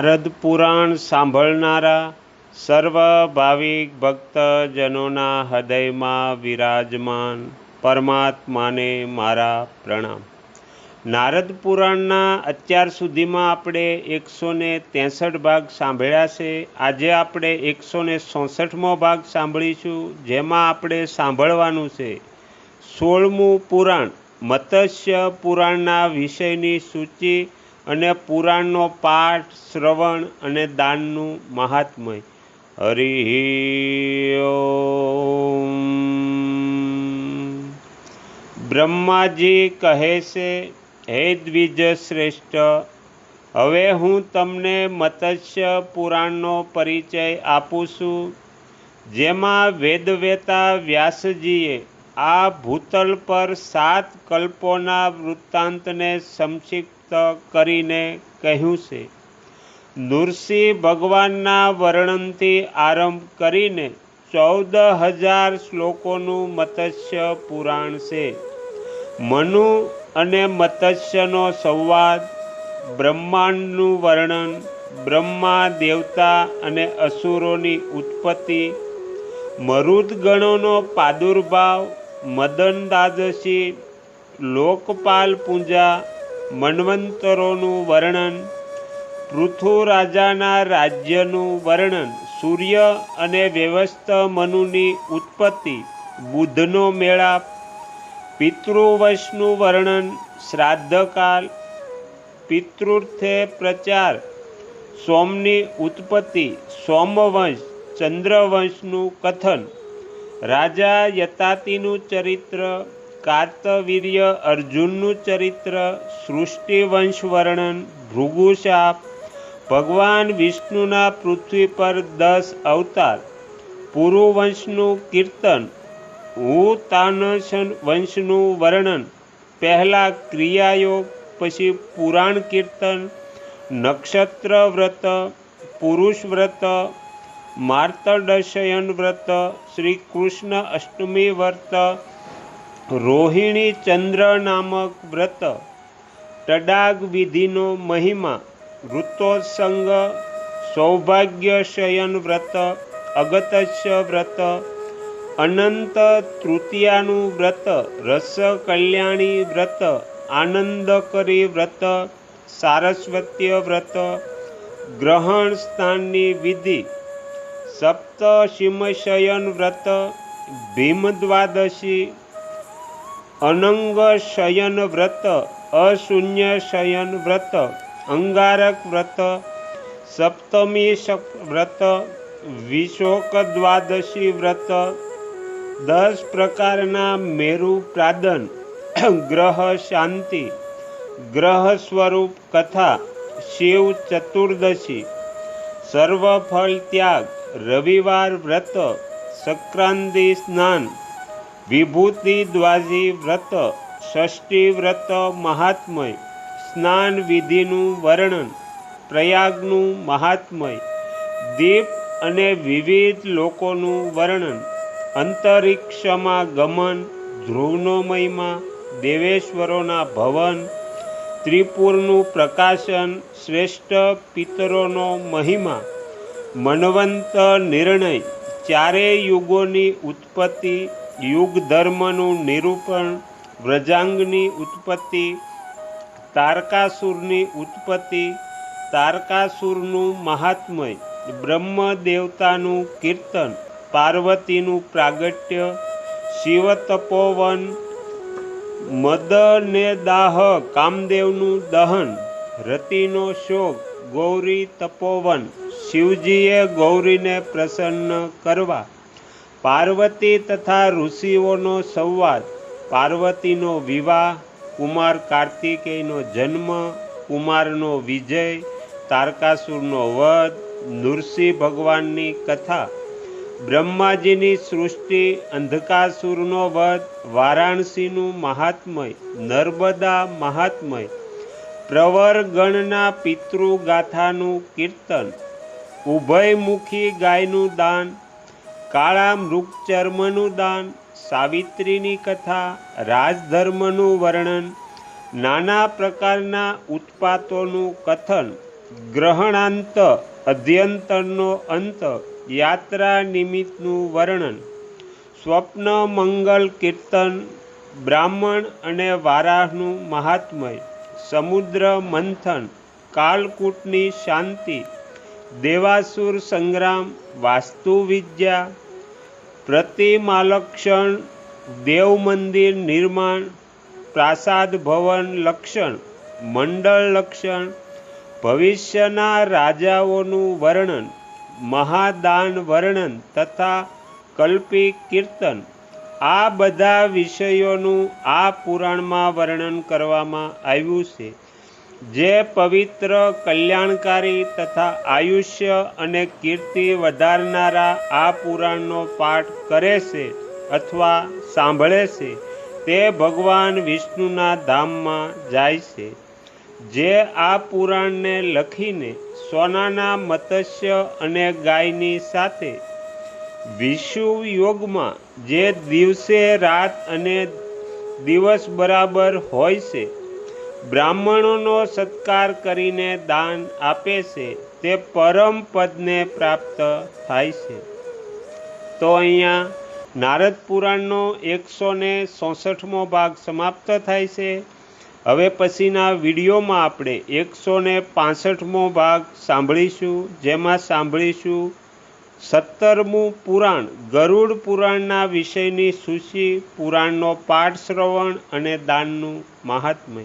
નારદ પુરાણ સાંભળનારા સર્વ ભાવિક ભક્તજનોના હૃદયમાં વિરાજમાન પરમાત્માને મારા પ્રણામ. નારદ પુરાણના અત્યાર સુધીમાં આપણે એકસો ને ત્રેસઠ ભાગ સાંભળ્યા છે. આજે આપણે એકસો ને ચોસઠમો ભાગ સાંભળીશું, જેમાં આપણે સાંભળવાનું છે, સોળમું પુરાણ, મત્સ્ય પુરાણના વિષયની સૂચિ અને પુરાણનો પાઠ, શ્રવણ અને દાનનું મહાત્મય. હરિ બ્રહ્માજી કહે છે, હે દ્વિજ શ્રેષ્ઠ, હવે હું તમને મત્સ્ય પુરાણનો પરિચય આપું છું. જેમાં વેદવેતા વ્યાસજીએ આ ભૂતલ પર સાત કલ્પોના વૃત્તાંતને સંક્ષિપ્ત કરીને કહ્યું છે. નૃસિંહ ભગવાનના વર્ણનથી આરંભ કરીને ચૌદ હજાર શ્લોકોનું મત્સ્ય પુરાણ છે. મનુ અને મત્સ્યનો સંવાદ, બ્રહ્માંડનું વર્ણન, બ્રહ્મા, દેવતા અને અસુરોની ઉત્પત્તિ, મરુદગણોનો પ્રાદુર્ભાવ મદન દ્વાદશી લોકપાલ પૂજા મન્વંતરોનું વર્ણન પૃથુ રાજાના રાજ્યનું વર્ણન, સૂર્ય અને વ્યવસ્થ મનુની ઉત્પત્તિ, બુદ્ધનો મેળાપ પિતૃવંશનું વર્ણન, શ્રાદ્ધકાલ, પિતૃર્થે પ્રચાર, સોમની ઉત્પત્તિ, સોમવંશ, ચંદ્રવંશનું કથન, રાજા યતાતિનું ચરિત્ર કાર્તવીર્ય અર્જુનનું ચરિત્ર સૃષ્ટિવંશ વર્ણન ભૃગુશાપ, ભગવાન વિષ્ણુના પૃથ્વી પર દસ અવતાર, પુરુવંશનું કીર્તન હુતાનશન વંશનું વર્ણન, પહેલાં ક્રિયાયોગ, પછી પુરાણ કીર્તન, નક્ષત્ર વ્રત, પુરુષ વ્રત, માર્તડશયન વ્રત, શ્રી કૃષ્ણ અષ્ટમી વ્રત રોહિણી ચંદ્ર નામક વ્રત, તડાગ વિધિનો મહિમા ઋતોત્સંગ સૌભાગ્યશયન વ્રત, અગતસ્ય વ્રત, અનંત તૃતીયાનું વ્રત રસ કલ્યાણી વ્રત, આનંદકરી વ્રત, સારસ્વત્ય વ્રત ગ્રહણ સ્થાનની વિધિ, સપ્તશિમશયન વ્રત, ભીમદ્વાદશી અનંગ શયન વ્રત, અશૂન્ય શયન વ્રત, અંગારક વ્રત, સપ્તમી વ્રત, વિશોક દ્વાદશી વ્રત, દસ પ્રકારના મેરુ પ્રાદન, ગ્રહ શાંતિ, ગ્રહ સ્વરૂપ કથા, શિવ ચતુર્દશી, સર્વફળ ત્યાગ, રવિવાર વ્રત, સંક્રાંતિ સ્નાન વિભૂતિ દ્વાજી વ્રત, ષષ્ઠી વ્રત મહાત્મય, સ્નાન વિધિનું વર્ણન, પ્રયાગનું મહાત્મય, દીપ અને વિવિધ લોકોનું વર્ણન અંતરિક્ષમાં ગમન ધ્રુવનો મહિમા દેવેશ્વરોના ભવન, ત્રિપુરનું પ્રકાશન, શ્રેષ્ઠ પિતરોનો મહિમા, મનવંત નિર્ણય, ચારેય યુગોની ઉત્પત્તિ યુગ ધર્મનું નિરૂપણ, વ્રજાંગની ઉત્પત્તિ, તારકાસુરની ઉત્પત્તિ, તારકાસુરનું મહાત્મય બ્રહ્મ દેવતાનું કીર્તન, પાર્વતીનું પ્રાગટ્ય શિવ તપોવન મદને દાહ કામદેવનું દહન, રતિનો શોક, ગૌરી તપોવન, શિવજીએ ગૌરીને પ્રસન્ન કરવા પાર્વતી તથા ઋષિઓનો સંવાદ, પાર્વતીનો વિવાહ, કુમાર કાર્તિકેયનો જન્મ, કુમારનો વિજય, તારકાસુરનો વધ, નૃસિંહ ભગવાનની કથા, બ્રહ્માજીની સૃષ્ટિ, અંધકાસુરનો વધ, વારાણસીનું મહાત્મય, નર્મદા મહાત્મય, પ્રવરગણના પિતૃગાથાનું કીર્તન, ઉભયમુખી ગાયનું દાન કાળા મૃગચર્મનું દાન, સાવિત્રીની કથા, રાજધર્મનું વર્ણન, નાના પ્રકારના ઉત્પાતોનું કથન, ગ્રહણાંત અધ્યંતરનો અંત, યાત્રા નિમિત્તનું વર્ણન, સ્વપ્ન, મંગલ, કીર્તન, બ્રાહ્મણ અને વારાહનું મહાત્મય, સમુદ્ર મંથન, કાલકૂટની શાંતિ, દેવાસુર સંગ્રામ, વાસ્તુવિદ્યા પ્રતિમાલક્ષણ દેવ મંદિર નિર્માણ, પ્રાસાદ ભવન લક્ષણ, મંડળ લક્ષણ, ભવિષ્યના રાજાઓનું વર્ણન, મહાદાન વર્ણન તથા કલ્પી કીર્તન. આ બધા વિષયોનું આ પુરાણમાં વર્ણન કરવામાં આવ્યું છે. જે પવિત્ર, કલ્યાણકારી તથા આયુષ્ય અને કીર્તિ વધારનારા આ પુરાણનો પાઠ કરે છે અથવા સાંભળે છે, તે ભગવાન વિષ્ણુના ધામમાં જાય છે. જે આ પુરાણને લખીને સોનાના મત્સ્ય અને ગાયની સાથે વિષુવ યોગમાં જે દિવસે રાત અને દિવસ બરાબર હોય છે બ્રાહ્મણોનો સત્કાર કરીને દાન આપે છે, તે પરમ પદને પ્રાપ્ત થાય છે. તો અહીંયા નારદ પુરાણનો એકસો ને ચોસઠમો ભાગ સમાપ્ત થાય છે. હવે પછીના વિડીયોમાં આપણે એકસો ને પાસઠમો ભાગ સાંભળીશું, જેમાં સાંભળીશું સત્તરમું પુરાણ, ગરુડ પુરાણના વિષયની સૂચિ, પુરાણનો પાઠ શ્રવણ અને દાનનું મહાત્મય.